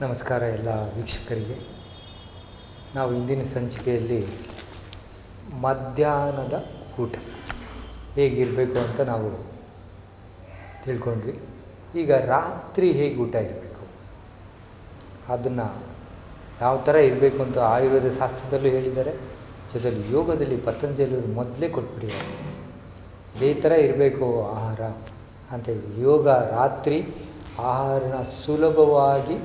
ನಮಸ್ಕಾರ ಎಲ್ಲ ವೀಕ್ಷಕರಿಗೆ. ನಾವು ಇಂದಿನ ಸಂಚಿಕೆಯಲ್ಲಿ ಮಧ್ಯಾಹ್ನದ ಊಟ ಹೇಗಿರಬೇಕು ಅಂತ ನಾವು ತಿಳ್ಕೊಂಡ್ವಿ. ಈಗ ರಾತ್ರಿ ಹೇಗೆ ಊಟ ಇರಬೇಕು? ಅದನ್ನು ಯಾವ ಥರ ಇರಬೇಕು ಅಂತ ಆಯುರ್ವೇದ ಶಾಸ್ತ್ರದಲ್ಲೂ ಹೇಳಿದ್ದಾರೆ. ಜೊತೆಲಿ ಯೋಗದಲ್ಲಿ ಪತಂಜಲಿಯವರು ಮೊದಲೇ ಕೊಟ್ಬಿಟ್ಟಿದ್ದಾರೆ. ಅದೇ ಥರ ಇರಬೇಕು ಆಹಾರ ಅಂತೇಳಿ ಯೋಗ ರಾತ್ರಿ ಆಹಾರನ ಸುಲಭವಾಗಿ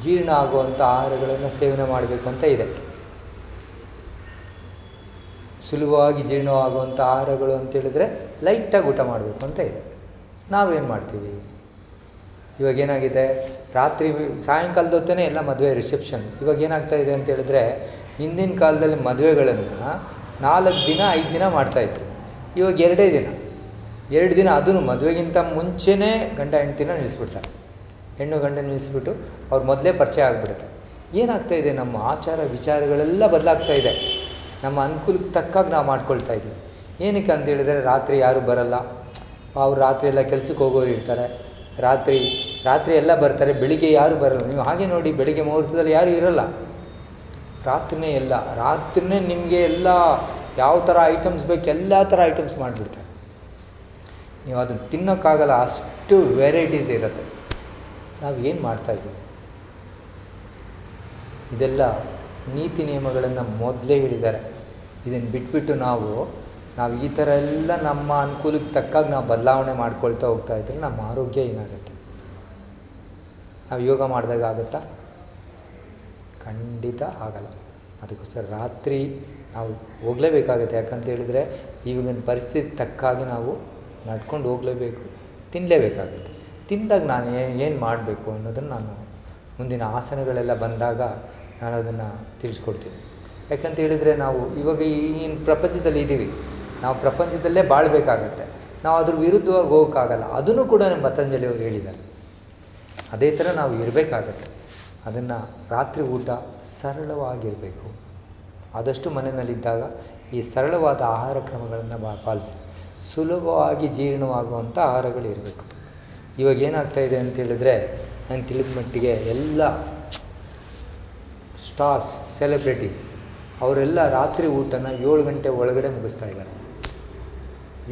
ಜೀರ್ಣ ಆಗುವಂಥ ಆಹಾರಗಳನ್ನು ಸೇವನೆ ಮಾಡಬೇಕು ಅಂತ ಇದೆ. ಸುಲಭವಾಗಿ ಜೀರ್ಣವಾಗುವಂಥ ಆಹಾರಗಳು ಅಂತೇಳಿದ್ರೆ ಲೈಟಾಗಿ ಊಟ ಮಾಡಬೇಕು ಅಂತ ಇದೆ. ನಾವೇನು ಮಾಡ್ತೀವಿ? ಇವಾಗ ಏನಾಗಿದೆ? ರಾತ್ರಿ ಸಾಯಂಕಾಲದ ಹೊತ್ತೇ ಎಲ್ಲ ಮದುವೆ ರಿಸೆಪ್ಷನ್ಸ್ ಇವಾಗ ಏನಾಗ್ತಾ ಇದೆ ಅಂತ ಹೇಳಿದ್ರೆ ಹಿಂದಿನ ಕಾಲದಲ್ಲಿ ಮದುವೆಗಳನ್ನು ನಾಲ್ಕು ದಿನ, ಐದು ದಿನ ಮಾಡ್ತಾಯಿದ್ರು ಇವಾಗ ಎರಡೇ ದಿನ. ಎರಡು ದಿನ ಅದನ್ನು ಮದುವೆಗಿಂತ ಮುಂಚೆನೇ ಗಂಡ ಹೆಂಡ್ತಿನ ನಿಲ್ಲಿಸ್ಬಿಡ್ತಾರೆ. ಹೆಣ್ಣು ಗಂಡ ನಿಲ್ಲಿಸ್ಬಿಟ್ಟು ಅವ್ರು ಮೊದಲೇ ಪರಿಚಯ ಆಗಿಬಿಡುತ್ತೆ. ಏನಾಗ್ತಾ ಇದೆ? ನಮ್ಮ ಆಚಾರ ವಿಚಾರಗಳೆಲ್ಲ ಬದಲಾಗ್ತಾ ಇದೆ. ನಮ್ಮ ಅನುಕೂಲಕ್ಕೆ ತಕ್ಕಾಗಿ ನಾವು ಮಾಡ್ಕೊಳ್ತಾ ಇದ್ದೀವಿ. ಏನಕ್ಕೆ ಅಂತ ಹೇಳಿದರೆ ರಾತ್ರಿ ಯಾರೂ ಬರಲ್ಲ. ಅವ್ರು ರಾತ್ರಿ ಎಲ್ಲ ಕೆಲಸಕ್ಕೆ ಹೋಗೋರು ಇರ್ತಾರೆ. ರಾತ್ರಿ ರಾತ್ರಿ ಎಲ್ಲ ಬರ್ತಾರೆ, ಬೆಳಿಗ್ಗೆ ಯಾರೂ ಬರಲ್ಲ. ನೀವು ಹಾಗೆ ನೋಡಿ, ಬೆಳಿಗ್ಗೆ ಮುಹೂರ್ತದಲ್ಲಿ ಯಾರೂ ಇರಲ್ಲ. ರಾತ್ರಿನೇ ಎಲ್ಲ, ರಾತ್ರಿನೇ ನಿಮಗೆ ಎಲ್ಲ ಯಾವ ಥರ ಐಟಮ್ಸ್ ಬೇಕು, ಎಲ್ಲ ಥರ ಐಟಮ್ಸ್ ಮಾಡಿಬಿಡ್ತಾರೆ. ನೀವು ಅದನ್ನು ತಿನ್ನೋಕ್ಕಾಗಲ್ಲ, ಅಷ್ಟು ವೆರೈಟೀಸ್ ಇರುತ್ತೆ. ನಾವು ಏನು ಮಾಡ್ತಾ ಇದ್ದೀವಿ? ಇದೆಲ್ಲ ನೀತಿ ನಿಯಮಗಳನ್ನು ಮೊದಲೇ ಹೇಳಿದ್ದಾರೆ. ಇದನ್ನು ಬಿಟ್ಬಿಟ್ಟು ನಾವು ನಾವು ಈ ಥರ ಎಲ್ಲ ನಮ್ಮ ಅನುಕೂಲಕ್ಕೆ ತಕ್ಕಾಗಿ ನಾವು ಬದಲಾವಣೆ ಮಾಡ್ಕೊಳ್ತಾ ಹೋಗ್ತಾ ಇದ್ದರೆ ನಮ್ಮ ಆರೋಗ್ಯ ಏನಾಗುತ್ತೆ? ನಾವು ಯೋಗ ಮಾಡಿದಾಗ ಆಗುತ್ತಾ? ಖಂಡಿತ ಆಗಲ್ಲ. ಅದಕ್ಕೋಸ್ಕರ ರಾತ್ರಿ ನಾವು ಹೋಗಲೇಬೇಕಾಗುತ್ತೆ. ಯಾಕಂತ ಹೇಳಿದರೆ ಇವಾಗಿನ ಪರಿಸ್ಥಿತಿ ತಕ್ಕಾಗಿ ನಾವು ನಡ್ಕೊಂಡು ಹೋಗಲೇಬೇಕು ತಿನ್ನಲೇಬೇಕಾಗುತ್ತೆ ತಿಂದಾಗ ನಾನು ಏನು ಮಾಡಬೇಕು ಅನ್ನೋದನ್ನು ನಾನು ಮುಂದಿನ ಆಸನಗಳೆಲ್ಲ ಬಂದಾಗ ನಾನು ಅದನ್ನು ತಿಳಿಸ್ಕೊಡ್ತೀನಿ. ಯಾಕಂತ ಹೇಳಿದರೆ ನಾವು ಇವಾಗ ಈ ಪ್ರಪಂಚದಲ್ಲಿ ಇದ್ದೀವಿ ನಾವು ಪ್ರಪಂಚದಲ್ಲೇ ಬಾಳಬೇಕಾಗತ್ತೆ. ನಾವು ಅದ್ರ ವಿರುದ್ಧವಾಗಿ ಹೋಗೋಕ್ಕಾಗಲ್ಲ. ಅದನ್ನು ಕೂಡ ನಮ್ಮ ಪತಂಜಲಿಯವರು ಹೇಳಿದ್ದಾರೆ. ಅದೇ ಥರ ನಾವು ಇರಬೇಕಾಗತ್ತೆ. ಅದನ್ನು ರಾತ್ರಿ ಊಟ ಸರಳವಾಗಿರಬೇಕು. ಆದಷ್ಟು ಮನೆಯಲ್ಲಿದ್ದಾಗ ಈ ಸರಳವಾದ ಆಹಾರ ಕ್ರಮಗಳನ್ನು ಪಾಲಿಸಿ. ಸುಲಭವಾಗಿ ಜೀರ್ಣವಾಗುವಂಥ ಆಹಾರಗಳು ಇರಬೇಕು. ಇವಾಗ ಏನಾಗ್ತಾ ಇದೆ ಅಂತ ಹೇಳಿದ್ರೆ ನಂಗೆ ತಿಳಿದ ಮಟ್ಟಿಗೆ ಎಲ್ಲ ಸ್ಟಾರ್ಸ್ ಸೆಲೆಬ್ರಿಟೀಸ್ ಅವರೆಲ್ಲ ರಾತ್ರಿ ಊಟನ ಏಳು ಗಂಟೆ ಒಳಗಡೆ ಮುಗಿಸ್ತಾ ಇದ್ದಾರೆ.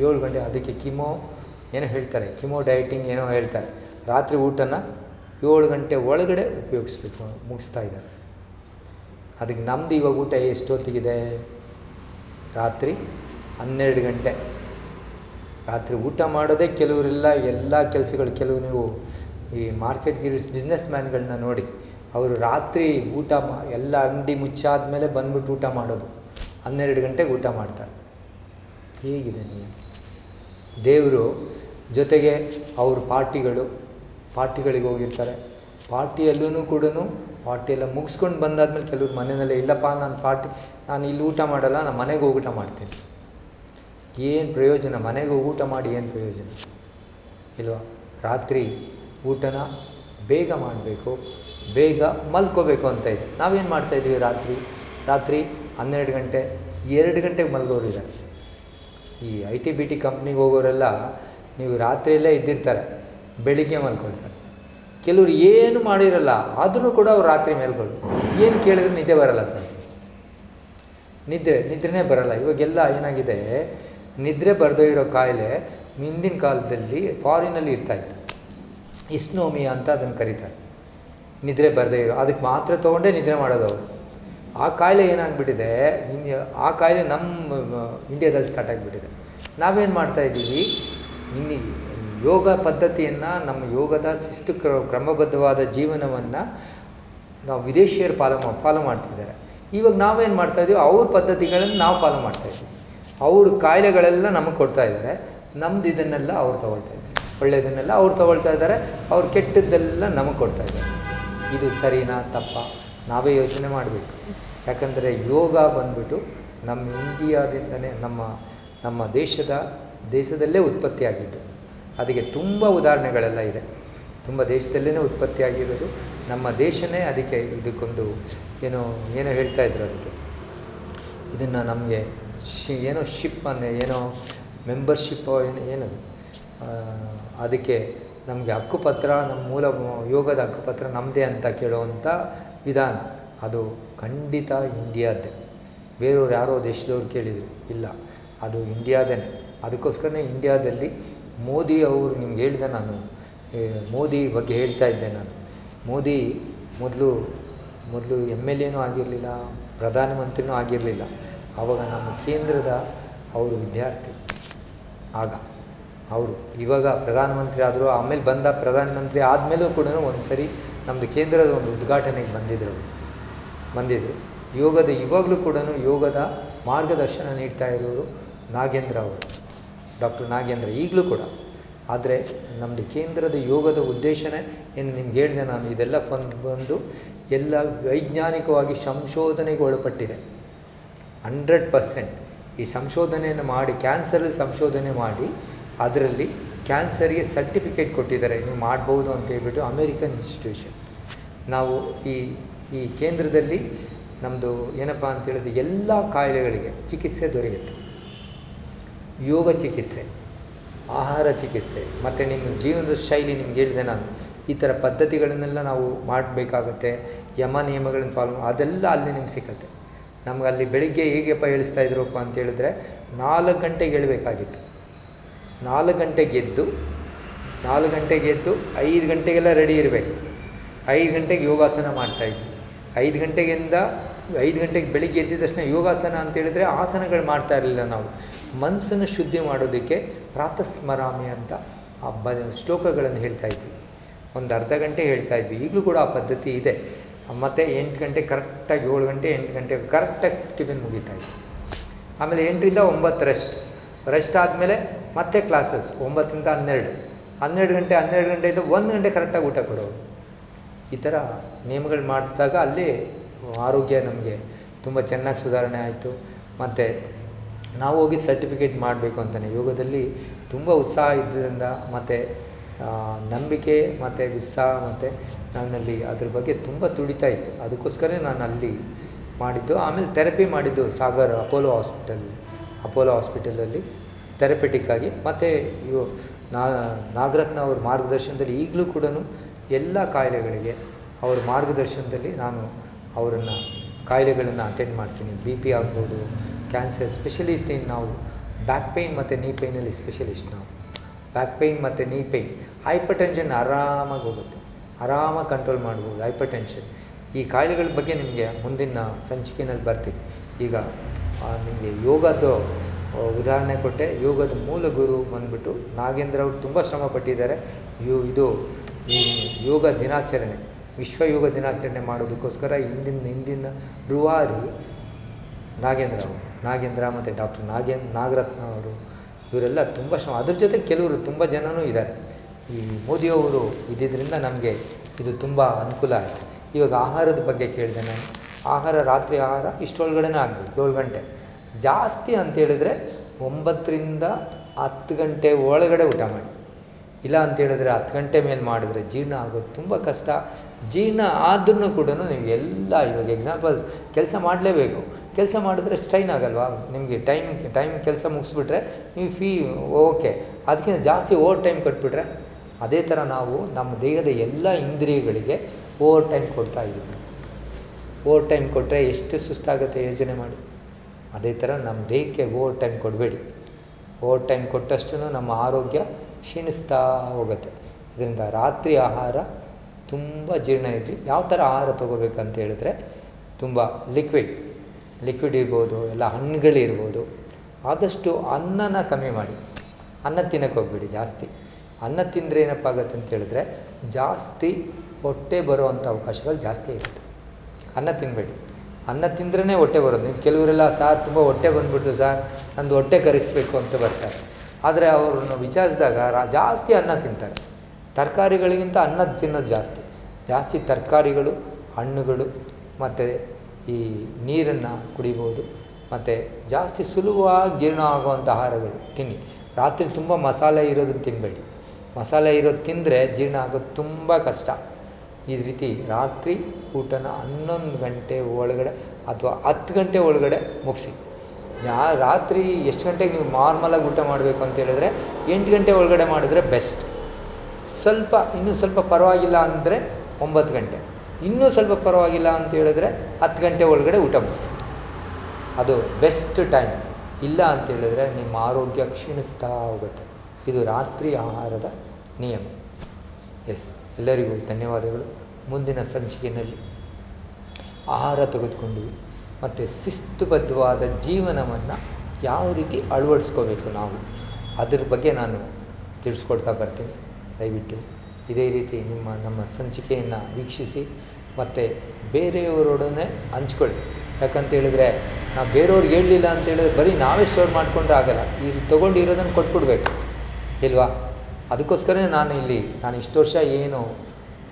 ಏಳು ಗಂಟೆ ಅದಕ್ಕೆ ಕಿಮೋ ಏನೋ ಹೇಳ್ತಾರೆ, ಕಿಮೋ ಡಯಟಿಂಗ್ ಏನೋ ಹೇಳ್ತಾರೆ. ರಾತ್ರಿ ಊಟನ ಏಳು ಗಂಟೆ ಒಳಗಡೆ ಉಪಯೋಗಿಸ್ಬೇಕು, ಮುಗಿಸ್ತಾ ಇದ್ದಾರೆ. ಅದಕ್ಕೆ ನಮ್ಮದು ಇವಾಗ ಊಟ ಎಷ್ಟೊತ್ತಿಗಿದೆ? ರಾತ್ರಿ ಹನ್ನೆರಡು ಗಂಟೆ. ರಾತ್ರಿ ಊಟ ಮಾಡೋದೇ ಕೆಲವರೆಲ್ಲ, ಎಲ್ಲ ಕೆಲಸಗಳು ಕೆಲವು ನೀವು ಈ ಮಾರ್ಕೆಟ್ ಗಿರಿಸ್ ಬಿಸ್ನೆಸ್ ಮ್ಯಾನ್ಗಳನ್ನ ನೋಡಿ, ಅವರು ರಾತ್ರಿ ಊಟ ಮಾ, ಎಲ್ಲ ಅಂಗಡಿ ಮುಚ್ಚಾದ ಮೇಲೆ ಬಂದ್ಬಿಟ್ಟು ಊಟ ಮಾಡೋದು. ಹನ್ನೆರಡು ಗಂಟೆಗೆ ಊಟ ಮಾಡ್ತಾರೆ. ಹೇಗಿದೆ ನೀವು ದೇವರು ಜೊತೆಗೆ ಅವ್ರ ಪಾರ್ಟಿಗಳು, ಪಾರ್ಟಿಗಳಿಗೆ ಹೋಗಿರ್ತಾರೆ. ಪಾರ್ಟಿಯಲ್ಲೂ ಕೂಡ ಪಾರ್ಟಿಯೆಲ್ಲ ಮುಗಿಸ್ಕೊಂಡು ಬಂದಾದ್ಮೇಲೆ ಕೆಲವ್ರು ಮನೆಯಲ್ಲೇ ಇಲ್ಲಪ್ಪ, ನಾನು ಪಾರ್ಟಿ, ನಾನು ಇಲ್ಲಿ ಊಟ ಮಾಡಲ್ಲ ನಾನು ಮನೆಗೆ ಹೋಗಿ ಊಟ ಮಾಡ್ತೀನಿ. ಏನು ಪ್ರಯೋಜನ? ಮನೆಗೆ ಊಟ ಮಾಡಿ ಏನು ಪ್ರಯೋಜನ? ಇಲ್ವಾ? ರಾತ್ರಿ ಊಟನ ಬೇಗ ಮಾಡಬೇಕು, ಬೇಗ ಮಲ್ಕೋಬೇಕು ಅಂತ ಇದೆ. ನಾವೇನು ಮಾಡ್ತಾಯಿದ್ದೀವಿ ರಾತ್ರಿ? ರಾತ್ರಿ ಹನ್ನೆರಡು ಗಂಟೆ, ಎರಡು ಗಂಟೆಗೆ ಮಲ್ಗೋರಿದ್ದಾರೆ. ಈ ಐ ಟಿ ಬಿ ಟಿ ಕಂಪ್ನಿಗೆ ಹೋಗೋರೆಲ್ಲ ನೀವು ರಾತ್ರಿಯಲ್ಲೇ ಇದ್ದಿರ್ತಾರೆ, ಬೆಳಿಗ್ಗೆ ಮಲ್ಕೊಳ್ತಾರೆ. ಕೆಲವ್ರು ಏನು ಮಾಡಿರಲ್ಲ, ಆದರೂ ಕೂಡ ಅವ್ರು ರಾತ್ರಿ ಮೇಲ್ಕೊಳ್ಳು ಏನು ಕೇಳಿದ್ರೆ ನಿದ್ದೆ ಬರಲ್ಲ ಸರ್. ನಿದ್ರೆ, ನಿದ್ರೆನೇ ಬರಲ್ಲ. ಇವಾಗೆಲ್ಲ ಏನಾಗಿದೆ ನಿದ್ರೆ ಬರದೇ ಇರೋ ಕಾಯಿಲೆ ಹಿಂದಿನ ಕಾಲದಲ್ಲಿ ಫಾರಿನಲ್ಲಿ ಇರ್ತಾಯಿತ್ತು ಇಸ್ನೋಮಿಯಾ ಅಂತ ಅದನ್ನು ಕರೀತಾರೆ. ನಿದ್ರೆ ಬರದೇ ಇರೋ, ಅದಕ್ಕೆ ಮಾತ್ರ ತೊಗೊಂಡೇ ನಿದ್ರೆ ಮಾಡೋದು ಅವರು. ಆ ಕಾಯಿಲೆ ಏನಾಗ್ಬಿಟ್ಟಿದೆ ಆ ಕಾಯಿಲೆ ನಮ್ಮ, ಇಂಡಿಯಾದಲ್ಲಿ ಸ್ಟಾರ್ಟ್ ಆಗಿಬಿಟ್ಟಿದೆ. ನಾವೇನು ಮಾಡ್ತಾಯಿದ್ದೀವಿ ಇನ್ನು ಯೋಗ ಪದ್ಧತಿಯನ್ನು, ನಮ್ಮ ಯೋಗದ ಶಿಸ್ತು ಕ್ರಮಬದ್ಧವಾದ ಜೀವನವನ್ನು ನಾವು ವಿದೇಶಿಯರು ಫಾಲೋ ಫಾಲೋ ಮಾಡ್ತಿದ್ದಾರೆ. ಇವಾಗ ನಾವೇನು ಮಾಡ್ತಾಯಿದ್ದೀವಿ ಅವ್ರ ಪದ್ಧತಿಗಳನ್ನು ನಾವು ಫಾಲೋ ಮಾಡ್ತಾಯಿದ್ದೀವಿ ಅವ್ರ ಕಾಯಿಲೆಗಳೆಲ್ಲ ನಮಗೆ ಕೊಡ್ತಾ ಇದ್ದಾರೆ. ನಮ್ದು ಇದನ್ನೆಲ್ಲ ಅವ್ರು ತೊಗೊಳ್ತಾ ಇದ್ದಾರೆ. ಒಳ್ಳೆಯದನ್ನೆಲ್ಲ ಅವ್ರು ತೊಗೊಳ್ತಾ ಇದ್ದಾರೆ. ಅವ್ರು ಕೆಟ್ಟದ್ದೆಲ್ಲ ನಮಗೆ ಕೊಡ್ತಾ ಇದ್ದಾರೆ. ಇದು ಸರಿನಾ ತಪ್ಪ? ನಾವೇ ಯೋಚನೆ ಮಾಡಬೇಕು. ಯಾಕಂದರೆ ಯೋಗ ಬಂದ್ಬಿಟ್ಟು ನಮ್ಮ ಇಂಡಿಯಾದಿಂದನೇ ನಮ್ಮ ನಮ್ಮ ದೇಶದ, ದೇಶದಲ್ಲೇ ಉತ್ಪತ್ತಿಯಾಗಿದ್ದು. ಅದಕ್ಕೆ ತುಂಬ ಉದಾಹರಣೆಗಳೆಲ್ಲ ಇದೆ. ತುಂಬ ದೇಶದಲ್ಲೇ ಉತ್ಪತ್ತಿಯಾಗಿರೋದು. ನಮ್ಮ ದೇಶನೇ ಅದಕ್ಕೆ ಇದಕ್ಕೊಂದು, ಏನು, ಏನೋ ಹೇಳ್ತಾ ಇದ್ರು ಅದಕ್ಕೆ. ಇದನ್ನು ನಮಗೆ ಶಿ ಏನೋ ಶಿಪ್ ಅಂದರೆ ಏನೋ ಮೆಂಬರ್ಶಿಪ್ ಏನು, ಏನದು? ಅದಕ್ಕೆ ನಮಗೆ ಹಕ್ಕುಪತ್ರ ನಮ್ಮ ಮೂಲ ಯೋಗದ ಹಕ್ಕುಪತ್ರ ನಮ್ಮದೇ ಅಂತ ಕೇಳುವಂಥ ವಿಧಾನ. ಅದು ಖಂಡಿತ ಇಂಡಿಯಾದ್ದೇ. ಬೇರೆಯವ್ರು ಯಾರೋ ದೇಶದವ್ರು ಕೇಳಿದರು, ಇಲ್ಲ. ಅದು ಇಂಡಿಯಾದೇ ಅದಕ್ಕೋಸ್ಕರನೇ ಇಂಡಿಯಾದಲ್ಲಿ ಮೋದಿ ಅವರು ನಿಮ್ಗೆ ಹೇಳಿದೆ ನಾನು. ಮೋದಿ ಬಗ್ಗೆ ಹೇಳ್ತಾ ಇದ್ದೆ ನಾನು. ಮೋದಿ ಮೊದಲು ಮೊದಲು ಎಂ ಎಲ್ ಎನೂ ಆಗಿರಲಿಲ್ಲ ಪ್ರಧಾನಮಂತ್ರಿನೂ ಆಗಿರಲಿಲ್ಲ. ಆವಾಗ ನಮ್ಮ ಕೇಂದ್ರದ ಅವರು ವಿದ್ಯಾರ್ಥಿ. ಆಗ ಅವರು ಇವಾಗ ಪ್ರಧಾನಮಂತ್ರಿ ಆದರೂ, ಆಮೇಲೆ ಬಂದ ಪ್ರಧಾನಮಂತ್ರಿ ಆದಮೇಲೂ ಕೂಡ ಒಂದು ಸರಿ ನಮ್ಮದು ಕೇಂದ್ರದ ಒಂದು ಉದ್ಘಾಟನೆಗೆ ಬಂದಿದ್ದರು ಬಂದಿದ್ದರು ಯೋಗದ ಇವಾಗಲೂ ಕೂಡ ಯೋಗದ ಮಾರ್ಗದರ್ಶನ ನೀಡ್ತಾ ಇರೋರು ನಾಗೇಂದ್ರ ಅವರು. ಡಾಕ್ಟರ್ ನಾಗೇಂದ್ರ ಈಗಲೂ ಕೂಡ. ಆದರೆ ನಮ್ಮದು ಕೇಂದ್ರದ ಯೋಗದ ಉದ್ದೇಶನೇ ಏನು ನಿಮ್ಗೆ ಹೇಳಿದೆ ನಾನು, ಇದೆಲ್ಲ ಬಂದು ಎಲ್ಲ ವೈಜ್ಞಾನಿಕವಾಗಿ ಸಂಶೋಧನೆಗೆ ಒಳಪಟ್ಟಿದೆ. ಹಂಡ್ರೆಡ್ ಪರ್ಸೆಂಟ್ ಈ ಸಂಶೋಧನೆಯನ್ನು ಮಾಡಿ, ಕ್ಯಾನ್ಸರಲ್ಲಿ ಸಂಶೋಧನೆ ಮಾಡಿ, ಅದರಲ್ಲಿ ಕ್ಯಾನ್ಸರ್ಗೆ ಸರ್ಟಿಫಿಕೇಟ್ ಕೊಟ್ಟಿದ್ದಾರೆ. ನೀವು ಮಾಡ್ಬೋದು ಅಂತ ಹೇಳ್ಬಿಟ್ಟು ಅಮೇರಿಕನ್ ಇನ್ಸ್ಟಿಟ್ಯೂಷನ್. ನಾವು ಈ ಈ ಕೇಂದ್ರದಲ್ಲಿ ನಮ್ಮದು ಏನಪ್ಪ ಅಂತೇಳಿದ್ರೆ ಎಲ್ಲ ಕಾಯಿಲೆಗಳಿಗೆ ಚಿಕಿತ್ಸೆ ದೊರೆಯುತ್ತೆ. ಯೋಗ ಚಿಕಿತ್ಸೆ, ಆಹಾರ ಚಿಕಿತ್ಸೆ, ಮತ್ತು ನಿಮ್ಮ ಜೀವನದ ಶೈಲಿ ನಿಮ್ಗೆ ಹೇಳಿದೆ ನಾನು. ಈ ಥರ ಪದ್ಧತಿಗಳನ್ನೆಲ್ಲ ನಾವು ಮಾಡಬೇಕಾಗತ್ತೆ. ಯಮ ನಿಯಮಗಳನ್ನು ಫಾಲೋ ಅದೆಲ್ಲ ಅಲ್ಲಿ ನಿಮ್ಗೆ ಸಿಕ್ಕತ್ತೆ ನಮ್ಗೆ ಅಲ್ಲಿ ಬೆಳಿಗ್ಗೆ ಹೇಗೆಪ್ಪ ಹೇಳಿಸ್ತಾ ಇದ್ರಪ್ಪ ಅಂತ ಹೇಳಿದ್ರೆ ನಾಲ್ಕು ಗಂಟೆಗೆ ಹೇಳಬೇಕಾಗಿತ್ತು. ನಾಲ್ಕು ಗಂಟೆಗೆ ಎದ್ದು, ನಾಲ್ಕು ಗಂಟೆಗೆ ಎದ್ದು ಐದು ಗಂಟೆಗೆಲ್ಲ ರೆಡಿ ಇರಬೇಕು. ಐದು ಗಂಟೆಗೆ ಯೋಗಾಸನ ಮಾಡ್ತಾಯಿದ್ವಿ ಐದು ಗಂಟೆಗಿಂದ ಐದು ಗಂಟೆಗೆ ಬೆಳಿಗ್ಗೆ ಎದ್ದಿದ ತಕ್ಷಣ ಯೋಗಾಸನ ಅಂತ ಹೇಳಿದ್ರೆ ಆಸನಗಳು ಮಾಡ್ತಾ ಇರಲಿಲ್ಲ ನಾವು. ಮನಸ್ಸನ್ನು ಶುದ್ಧಿ ಮಾಡೋದಕ್ಕೆ ಪ್ರಾತಸ್ಮರಾಮಿ ಅಂತ ಆ ಬ ಶ್ಲೋಕಗಳನ್ನು ಹೇಳ್ತಾ ಇದ್ವಿ. ಒಂದು ಅರ್ಧ ಗಂಟೆ ಹೇಳ್ತಾ ಇದ್ವಿ. ಈಗಲೂ ಕೂಡ ಆ ಪದ್ಧತಿ ಇದೆ. ಮತ್ತು ಎಂಟು ಗಂಟೆ ಕರೆಕ್ಟಾಗಿ ಏಳು ಗಂಟೆ, ಎಂಟು ಗಂಟೆಗೆ ಕರೆಕ್ಟಾಗಿ ಟಿಫಿನ್ ಮುಗೀತಾ ಇತ್ತು ಆಮೇಲೆ ಎಂಟರಿಂದ ಒಂಬತ್ತು ರೆಸ್ಟ್ ರೆಸ್ಟ್ ಆದಮೇಲೆ ಮತ್ತೆ ಕ್ಲಾಸಸ್ ಒಂಬತ್ತರಿಂದ ಹನ್ನೆರಡು. ಹನ್ನೆರಡು ಗಂಟೆ, ಹನ್ನೆರಡು ಗಂಟೆಯಿಂದ ಒಂದು ಗಂಟೆ ಕರೆಕ್ಟಾಗಿ ಊಟ ಕೊಡೋರು ಈ ಥರ ನಿಯಮಗಳು ಮಾಡಿದಾಗ ಅಲ್ಲಿ ಆರೋಗ್ಯ ನಮಗೆ ತುಂಬ ಚೆನ್ನಾಗಿ ಸುಧಾರಣೆ ಆಯಿತು. ಮತ್ತು ನಾವು ಹೋಗಿ ಸರ್ಟಿಫಿಕೇಟ್ ಮಾಡಬೇಕು ಅಂತಲೇ ಯೋಗದಲ್ಲಿ ತುಂಬ ಉತ್ಸಾಹ ಇದ್ದರಿಂದ ಮತ್ತು ನಂಬಿಕೆ ಮತ್ತು ಉತ್ಸಾಹ ಮತ್ತು ನನ್ನಲ್ಲಿ ಅದ್ರ ಬಗ್ಗೆ ತುಂಬ ತುಡಿತಾ ಇತ್ತು. ಅದಕ್ಕೋಸ್ಕರ ನಾನು ಅಲ್ಲಿ ಮಾಡಿದ್ದು. ಆಮೇಲೆ ಥೆರಪಿ ಮಾಡಿದ್ದು ಸಾಗರ್ ಅಪೋಲೋ ಹಾಸ್ಪಿಟಲ್ ಅಪೋಲೋ ಹಾಸ್ಪಿಟಲಲ್ಲಿ ಥೆರಪೆಟಿಕ್ಕಾಗಿ ಮತ್ತು ಇವು ನಾಗರತ್ನ ಅವ್ರ ಮಾರ್ಗದರ್ಶನದಲ್ಲಿ ಈಗಲೂ ಕೂಡ ಎಲ್ಲ ಕಾಯಿಲೆಗಳಿಗೆ ಅವ್ರ ಮಾರ್ಗದರ್ಶನದಲ್ಲಿ ನಾನು ಅವರನ್ನು ಕಾಯಿಲೆಗಳನ್ನು ಅಟೆಂಡ್ ಮಾಡ್ತೀನಿ. ಬಿ ಪಿ ಆಗ್ಬೋದು ಕ್ಯಾನ್ಸರ್ ಸ್ಪೆಷಲಿಸ್ಟ್ ಇನ್ ನಾವು ಬ್ಯಾಕ್ ಪೇಯ್ನ್ ಮತ್ತು ನೀ ಪೇಯ್ನಲ್ಲಿ ಸ್ಪೆಷಲಿಸ್ಟ್ ನಾವು. ಬ್ಯಾಕ್ ಪೇಯ್ನ್ ಮತ್ತು ನೀ ಪೇಯ್ನ್ ಹೈಪರ್ ಟೆನ್ಷನ್ ಆರಾಮಾಗಿ ಹೋಗುತ್ತೆ. ಆರಾಮಾಗಿ ಕಂಟ್ರೋಲ್ ಮಾಡ್ಬೋದು ಹೈಪರ್ ಟೆನ್ಷನ್ ಈ ಕಾಯಿಲೆಗಳ ಬಗ್ಗೆ ನಿಮಗೆ ಮುಂದಿನ ಸಂಚಿಕೆಯಲ್ಲಿ ಬರ್ತೀನಿ. ಈಗ ನಿಮಗೆ ಯೋಗದ್ದು ಉದಾಹರಣೆ ಕೊಟ್ಟೆ. ಯೋಗದ ಮೂಲ ಗುರು ಬಂದ್ಬಿಟ್ಟು ನಾಗೇಂದ್ರ ಅವರು ತುಂಬ ಶ್ರಮ ಪಟ್ಟಿದ್ದಾರೆ. ಯೋ, ಇದು, ಈ ಯೋಗ ದಿನಾಚರಣೆ, ವಿಶ್ವ ಯೋಗ ದಿನಾಚರಣೆ ಮಾಡೋದಕ್ಕೋಸ್ಕರ ಹಿಂದಿನ ಹಿಂದಿನ ರುವಾರಿ ನಾಗೇಂದ್ರ ಅವರು. ನಾಗೇಂದ್ರ ಮತ್ತು ಡಾಕ್ಟರ್ ನಾಗೇಂದ್ರ ನಾಗರತ್ನ ಅವರು. ಇವರೆಲ್ಲ ತುಂಬ ಶ್ರಮ. ಅದ್ರ ಜೊತೆ ಕೆಲವರು ತುಂಬ ಜನನೂ ಇದ್ದಾರೆ. ಈ ಮೋದಿಯವರು ಇದ್ದಿದ್ದರಿಂದ ನಮಗೆ ಇದು ತುಂಬ ಅನುಕೂಲ ಆಯಿತು. ಇವಾಗ ಆಹಾರದ ಬಗ್ಗೆ ಕೇಳಿದೆ ನಾನು. ಆಹಾರ, ರಾತ್ರಿ ಆಹಾರ ಇಷ್ಟೊಳಗಡೆನೇ ಆಗಬೇಕು ಏಳು ಗಂಟೆ. ಜಾಸ್ತಿ ಅಂತ ಹೇಳಿದ್ರೆ ಒಂಬತ್ತರಿಂದ ಹತ್ತು ಗಂಟೆ ಒಳಗಡೆ ಊಟ ಮಾಡಿ. ಇಲ್ಲ ಅಂತ ಹೇಳಿದ್ರೆ ಹತ್ತು ಗಂಟೆ ಮೇಲೆ ಮಾಡಿದ್ರೆ ಜೀರ್ಣ ಆಗೋದು ತುಂಬ ಕಷ್ಟ. ಜೀರ್ಣ ಆದ್ರೂ ಕೂಡ ನೀವು ಎಲ್ಲ ಇವಾಗ ಎಕ್ಸಾಂಪಲ್ಸ್ ಕೆಲಸ ಮಾಡಲೇಬೇಕು. ಕೆಲಸ ಮಾಡಿದ್ರೆ ಸ್ಟ್ರೈನ್ ಆಗಲ್ವಾ? ನಿಮಗೆ ಟೈಮ್ ಟೈಮ್ ಕೆಲಸ ಮುಗಿಸ್ಬಿಟ್ರೆ ನೀವು ಫೀ ಓಕೆ ಅದಕ್ಕಿಂತ ಜಾಸ್ತಿ ಓವರ್ ಟೈಮ್ ಕಟ್ಬಿಟ್ರೆ ಅದೇ ಥರ ನಾವು ನಮ್ಮ ದೇಹದ ಎಲ್ಲ ಇಂದ್ರಿಯಗಳಿಗೆ ಓವರ್ ಟೈಮ್ ಕೊಡ್ತಾ ಇದ್ದೀವಿ. ಓವರ್ ಟೈಮ್ ಕೊಟ್ಟರೆ ಎಷ್ಟು ಸುಸ್ತಾಗುತ್ತೆ ಯೋಚನೆ ಮಾಡಿ. ಅದೇ ಥರ ನಮ್ಮ ದೇಹಕ್ಕೆ ಓವರ್ ಟೈಮ್ ಕೊಡಬೇಡಿ. ಓವರ್ ಟೈಮ್ ಕೊಟ್ಟಷ್ಟು ನಮ್ಮ ಆರೋಗ್ಯ ಕ್ಷೀಣಿಸ್ತಾ ಹೋಗುತ್ತೆ. ಇದರಿಂದ ರಾತ್ರಿ ಆಹಾರ ತುಂಬ ಜೀರ್ಣ ಇರಲಿ. ಯಾವ ಥರ ಆಹಾರ ತೊಗೋಬೇಕಂತ ಹೇಳಿದ್ರೆ ತುಂಬ ಲಿಕ್ವಿಡ್ ಲಿಕ್ವಿಡ್ ಇರ್ಬೋದು, ಎಲ್ಲ ಹಣ್ಣುಗಳಿರ್ಬೋದು ಆದಷ್ಟು ಅನ್ನನ ಕಮ್ಮಿ ಮಾಡಿ. ಅನ್ನ ತಿನ್ನಕ್ಕೆ ಹೋಗ್ಬೇಡಿ ಜಾಸ್ತಿ. ಅನ್ನ ತಿಂದರೆ ಏನಪ್ಪ ಆಗುತ್ತೆ ಅಂತ ಹೇಳಿದ್ರೆ ಜಾಸ್ತಿ ಹೊಟ್ಟೆ ಬರುವಂಥ ಅವಕಾಶಗಳು ಜಾಸ್ತಿ ಇರುತ್ತೆ. ಅನ್ನ ತಿನ್ನಬೇಡಿ ಅನ್ನ ತಿಂದ್ರೇ ಹೊಟ್ಟೆ ಬರೋದು. ನೀವು ಕೆಲವರೆಲ್ಲ, ಸಾರ್, ತುಂಬ ಹೊಟ್ಟೆ ಬಂದುಬಿಡ್ತು ಸರ್, ನಂದು ಹೊಟ್ಟೆ ಕರಗಿಸ್ಬೇಕು ಅಂತ ಬರ್ತಾರೆ. ಆದರೆ ಅವ್ರನ್ನ ವಿಚಾರಿಸಿದಾಗ ಜಾಸ್ತಿ ಅನ್ನ ತಿಂತಾರೆ. ತರಕಾರಿಗಳಿಗಿಂತ ಅನ್ನ ತಿನ್ನೋದು ಜಾಸ್ತಿ. ಜಾಸ್ತಿ ತರಕಾರಿಗಳು, ಹಣ್ಣುಗಳು, ಮತ್ತು ಈ ನೀರನ್ನು ಕುಡಿಬೋದು. ಮತ್ತು ಜಾಸ್ತಿ ಸುಲಭವಾಗಿ ಜೀರ್ಣ ಆಗುವಂಥ ಆಹಾರಗಳು ತಿನ್ನಿ. ರಾತ್ರಿ ತುಂಬ ಮಸಾಲೆ ಇರೋದನ್ನು ತಿನ್ನಬೇಡಿ ಮಸಾಲೆ ಇರೋದು ತಿಂದರೆ ಜೀರ್ಣ ಆಗೋದು ತುಂಬ ಕಷ್ಟ. ಈ ರೀತಿ ರಾತ್ರಿ ಊಟನ ಹನ್ನೊಂದು ಗಂಟೆ ಒಳಗಡೆ ಅಥವಾ ಹತ್ತು ಗಂಟೆ ಒಳಗಡೆ ಮುಗಿಸಿ. ಜಾ ರಾತ್ರಿ ಎಷ್ಟು ಗಂಟೆಗೆ ನೀವು ನಾರ್ಮಲಾಗಿ ಊಟ ಮಾಡಬೇಕು ಅಂತ ಹೇಳಿದ್ರೆ ಎಂಟು ಗಂಟೆ ಒಳಗಡೆ ಮಾಡಿದ್ರೆ ಬೆಸ್ಟ್ ಸ್ವಲ್ಪ, ಇನ್ನೂ ಸ್ವಲ್ಪ ಪರವಾಗಿಲ್ಲ ಅಂದರೆ ಒಂಬತ್ತು ಗಂಟೆ. ಇನ್ನೂ ಸ್ವಲ್ಪ ಪರವಾಗಿಲ್ಲ ಅಂತ ಹೇಳಿದ್ರೆ ಹತ್ತು ಗಂಟೆ ಒಳಗಡೆ ಊಟ ಮುಗಿಸಿ ಅದು ಬೆಸ್ಟ್ ಟೈಮ್ ಇಲ್ಲ ಅಂತ ಹೇಳಿದ್ರೆ ನಿಮ್ಮ ಆರೋಗ್ಯ ಕ್ಷೀಣಿಸ್ತಾ ಹೋಗುತ್ತೆ. ಇದು ರಾತ್ರಿ ಆಹಾರದ ನಿಯಮ. ಎಸ್ ಎಲ್ಲರಿಗೂ ಧನ್ಯವಾದಗಳು. ಮುಂದಿನ ಸಂಚಿಕೆಯಲ್ಲಿ ಆಹಾರ ತೆಗೆದುಕೊಂಡ್ವಿ ಮತ್ತು ಶಿಸ್ತುಬದ್ಧವಾದ ಜೀವನವನ್ನು ಯಾವ ರೀತಿ ಅಳವಡಿಸ್ಕೋಬೇಕು ನಾವು, ಅದ್ರ ಬಗ್ಗೆ ನಾನು ತಿಳಿಸ್ಕೊಡ್ತಾ ಬರ್ತೀನಿ. ದಯವಿಟ್ಟು ಇದೇ ರೀತಿ ನಿಮ್ಮ, ನಮ್ಮ ಸಂಚಿಕೆಯನ್ನು ವೀಕ್ಷಿಸಿ ಮತ್ತು ಬೇರೆಯವರೊಡನೆ ಹಂಚ್ಕೊಳ್ಳಿ. ಯಾಕಂತ ಹೇಳಿದ್ರೆ ನಾವು ಬೇರೆಯವ್ರಿಗೆ ಹೇಳಲಿಲ್ಲ ಅಂತ ಹೇಳಿದ್ರೆ ಬರೀ ನಾವೇ ಸ್ಟೋರ್ ಮಾಡಿಕೊಂಡ್ರೆ ಆಗಲ್ಲ. ಇಲ್ಲಿ ತೊಗೊಂಡಿರೋದನ್ನು ಕೊಟ್ಬಿಡ್ಬೇಕು. ಇಲ್ವಾ? ಅದಕ್ಕೋಸ್ಕರನೇ ನಾನು ಇಲ್ಲಿ, ನಾನು ಇಷ್ಟು ವರ್ಷ ಏನು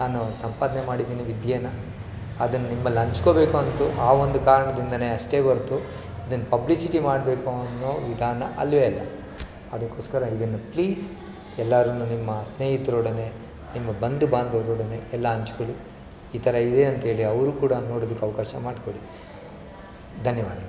ನಾನು ಸಂಪಾದನೆ ಮಾಡಿದ್ದೀನಿ ವಿದ್ಯೆನ ಅದನ್ನು ನಿಮ್ಮಲ್ಲಿ ಹಂಚ್ಕೋಬೇಕು ಅಂತೂ ಆ ಒಂದು ಕಾರಣದಿಂದನೇ ಅಷ್ಟೇ ಹೊರತು ಇದನ್ನು ಪಬ್ಲಿಸಿಟಿ ಮಾಡಬೇಕು ಅನ್ನೋ ವಿಧಾನ ಅಲ್ಲವೇ ಅಲ್ಲ. ಅದಕ್ಕೋಸ್ಕರ ಇದನ್ನು ಪ್ಲೀಸ್ ಎಲ್ಲರೂ ನಿಮ್ಮ ಸ್ನೇಹಿತರೊಡನೆ ನಿಮ್ಮ ಬಂಧು ಬಾಂಧವರೊಡನೆ ಎಲ್ಲ ಹಂಚ್ಕೊಳ್ಳಿ. ಈ ಥರ ಇದೆ ಅಂತೇಳಿ ಅವರು ಕೂಡ ನೋಡೋದಕ್ಕೆ ಅವಕಾಶ ಮಾಡಿಕೊಡಿ. ಧನ್ಯವಾದ